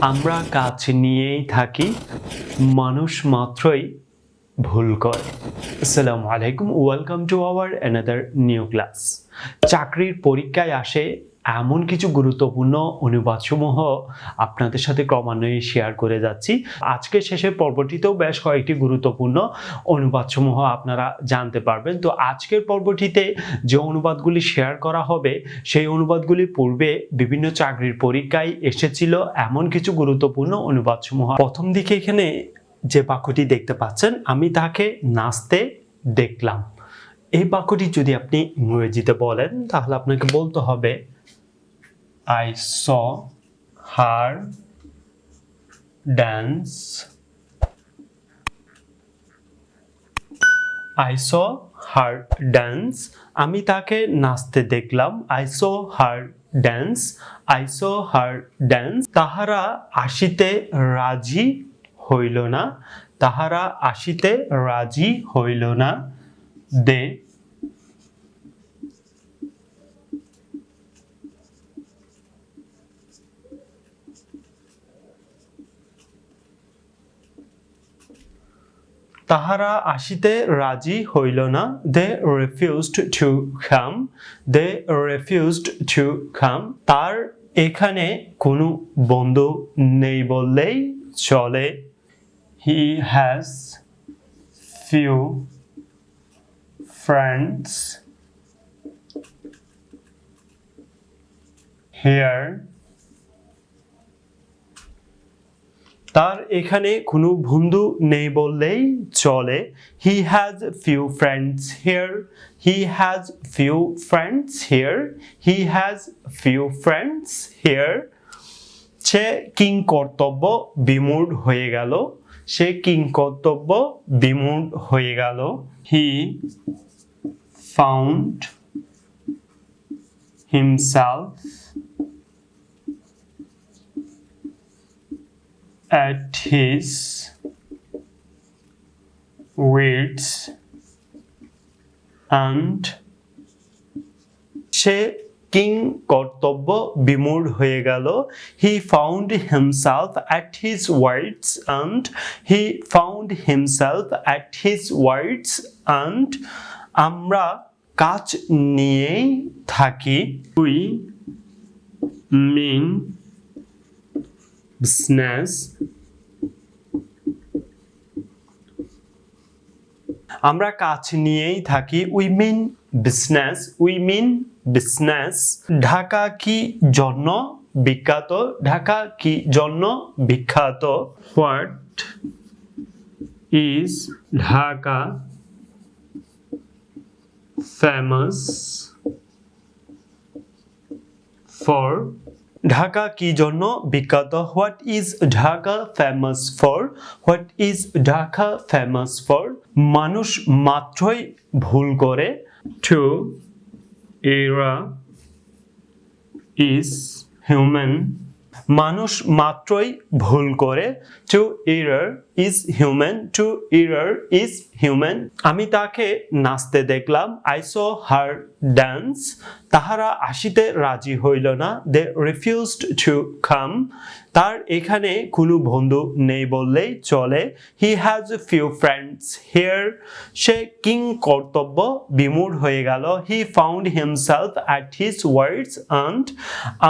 আমরা কাজ নিয়েই থাকি, মানুষ মাত্রই ভুল করে। আসসালাম আলাইকুম welcome to our another new class চাকরির পরীক্ষায় আসে এমন কিছু গুরুত্বপূর্ণ অনুবাদসমূহ আপনাদের সাথে ক্রমান্বয়ে শেয়ার করে যাচ্ছি। আজকে শেষের পর্বটিতেও বেশ কয়েকটি গুরুত্বপূর্ণ অনুবাদসমূহ আপনারা জানতে পারবেন। তো আজকের পর্বটিতে যে অনুবাদগুলি শেয়ার করা হবে, সেই অনুবাদগুলি পূর্বে বিভিন্ন চাকরির পরীক্ষায় এসেছিল এমন কিছু গুরুত্বপূর্ণ অনুবাদসমূহ। প্রথম দিকে এখানে যে বাক্যটি দেখতে পাচ্ছেন, আমি তাকে নাচতে দেখলাম। এই বাক্যটি যদি আপনি ইংরেজিতে বলেন, তাহলে আপনাকে বলতে হবে I saw her dance I saw her dance আমি তাকে নাচতে দেখলাম। I saw her dance I saw her dance তাহারা আসিতে রাজি হইল না। তাহারা আসিতে রাজি হইল না। দে তাহারা আসিতে রাজি হইল না। দে রেফিউজড টু খাম দে রিফিউজড টু খাম তার এখানে কোনো বন্ধু নেই বললেই চলে। He has few friends here তার এখানে কোনো বন্ধু নেই বললেই চলে। He has few friends here he has few friends here he has few friends here সে কিং কর্তব্য বিমূঢ় হয়ে গেল। সে কিং কর্তব্য বিমূঢ় হয়ে গেল। He found himself at his wits and সে কিং কর্তব্য বিমূঢ় হয়ে গেল। He found himself at his words and he found himself at his words and আমরা কাজ নিয়েই থাকি। We mean business. আমরা কাজ নিয়েই থাকি we mean business we mean business Dhaka কি জন্য বিখ্যাত? ঢাকা কি জন্য বিখ্যাত? What is Dhaka famous for Dhaka কি জন্য বিখ্যাত? What is Dhaka famous for what is Dhaka famous for মানুষ মাত্রই ভুল করে। টু এরা ইজ হিউম্যান মানুষ মাত্রই ভুল করে। To err is human to err is human আমি তাকে নাচতে দেখলাম। আই সো হার ড্যান্স তাহারা আসিতে রাজি হইল না। দে রিফিউজড টু কাম তার এখানে কোনো বন্ধু নেই বললেই চলে। He has few friends here সে কিং কর্তব্য বিমূঢ় হয়ে গেল। He found himself at his words and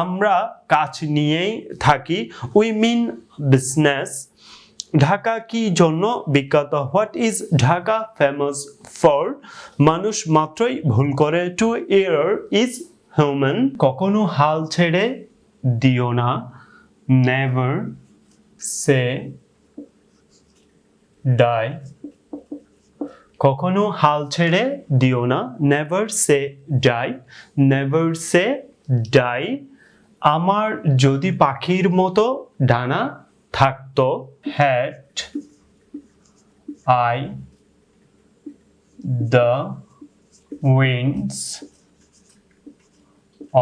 আমরা কাজ নিয়েই থাকি। উই মিন বিজনেস ঢাকা কি জন্য বিখ্যাত? What is Dhaka famous for মানুষ মাত্রই ভুল করে। টু ইয়ার ইজ হিউম্যান কখনো হাল ছেড়ে দিও না। নেভার সে ডাই কখনো হাল ছেড়ে দিও না। Never say die never say die আমার যদি পাখির মতো ডানা থাকতো had I the winds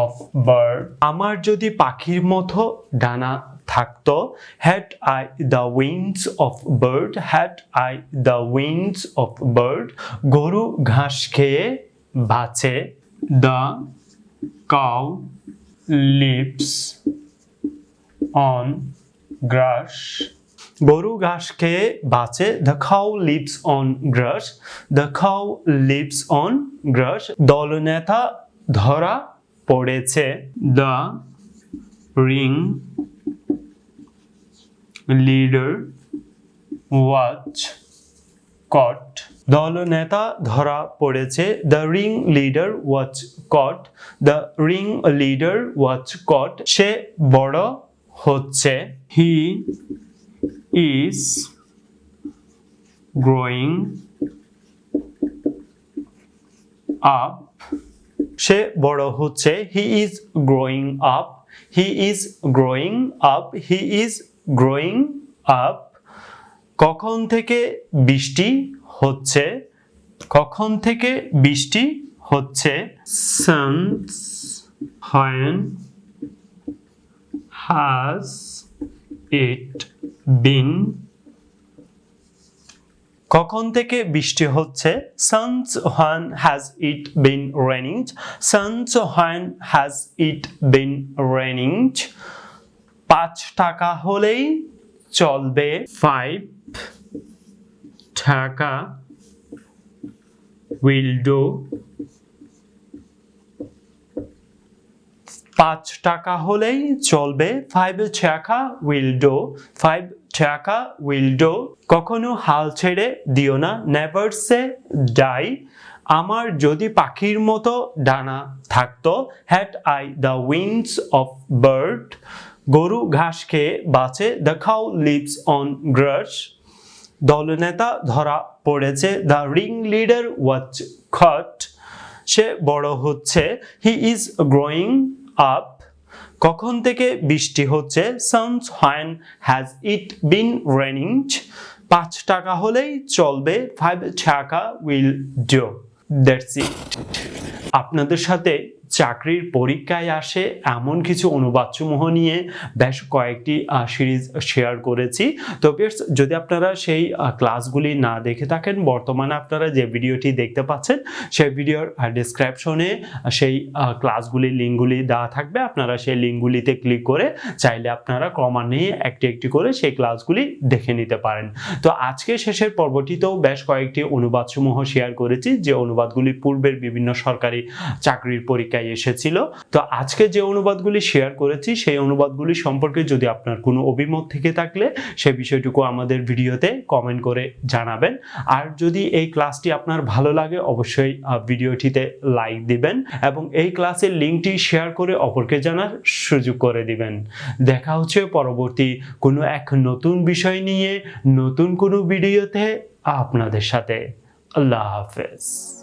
of bird আমার যদি পাখির মতো ডানা থাকতো had I the wings of bird had I the wings of bird গরু ঘাস খেয়ে বাঁচে। The cow lives on grass গরু ঘাস খেয়ে বাঁচে the cow lives on grass the cow lives on grass দলনেতা ধরা পড়েছে দ্য রিং লিডার ওয়াচ কট দলনেতা ধরা পড়েছে the ringleader was caught the ringleader was caught সে বড় হচ্ছে হি ইজ গ্রোয়িং আপ। সে বড় হচ্ছে, he is growing up. He is growing up, he is growing up. কখন থেকে বৃষ্টি হচ্ছে? কখন থেকে বৃষ্টি হচ্ছে? since when has it been কখন থেকে বৃষ্টি হচ্ছে since when has it been raining since when has it been raining পাঁচ টাকা হলেই চলবে ফাইভ টাকা উইল ডু পাঁচ টাকা হলেই চলবে। ফাইভ টাকা উইল ডো ফাইভ টাকা উইল ডো কখনো হাল ছেড়ে দিও না। নেভার সে ডাই আমার যদি পাখির মতো ডানা থাকতো had I the wings of bird গরু ঘাস খেয়ে বাঁচে the cow lives on grass দলনেতা ধরা পড়েছে দ্য রিং লিডার ওয়াচ খট সে বড় হচ্ছে হি ইজ গ্রোয়িং আপ কখন থেকে বৃষ্টি হচ্ছে? Since when has it been raining পাঁচ টাকা হলেই চলবে। ফাইভ টাকা উইল ডো দ্যাটস ইট আপনাদের সাথে চাকরির পরীক্ষায় আসে এমন কিছু অনুবাদসমূহ নিয়ে বেশ কয়েকটি সিরিজ শেয়ার করেছি। তো যদি আপনারা সেই ক্লাসগুলি না দেখে থাকেন, বর্তমানে আপনারা যে ভিডিওটি দেখতে পাচ্ছেন, সেই ভিডিওর ডিসক্রিপশনে সেই ক্লাসগুলির লিঙ্কগুলি দেওয়া থাকবে। আপনারা সেই লিঙ্কগুলিতে ক্লিক করে চাইলে আপনারা ক্রমান্বয়ে একটি একটি করে সেই ক্লাসগুলি দেখে নিতে পারেন। তো আজকে শেষের পর্বটিতেও বেশ কয়েকটি অনুবাদসমূহ শেয়ার করেছি। যে অনুবাদগুলি পূর্বের বিভিন্ন সরকারি চাকরির পরীক্ষায় এসেছিল। তো আজকে যে অনুবাদগুলি শেয়ার করেছি, সেই অনুবাদগুলি সম্পর্কে যদি আপনার কোনো অভিমত থেকে থাকলে, সে বিষয়টুকু আমাদের ভিডিওতে কমেন্ট করে জানাবেন। আর যদি এই ক্লাসটি আপনার ভালো লাগে, অবশ্যই ভিডিওটিতে লাইক দিবেন এবং এই ক্লাসের লিঙ্কটি শেয়ার করে অপরকে জানার সুযোগ করে দিবেন। দেখা হচ্ছে পরবর্তী কোনো এক নতুন বিষয় নিয়ে, নতুন কোনো ভিডিওতে আপনাদের সাথে। আল্লাহ হাফেজ।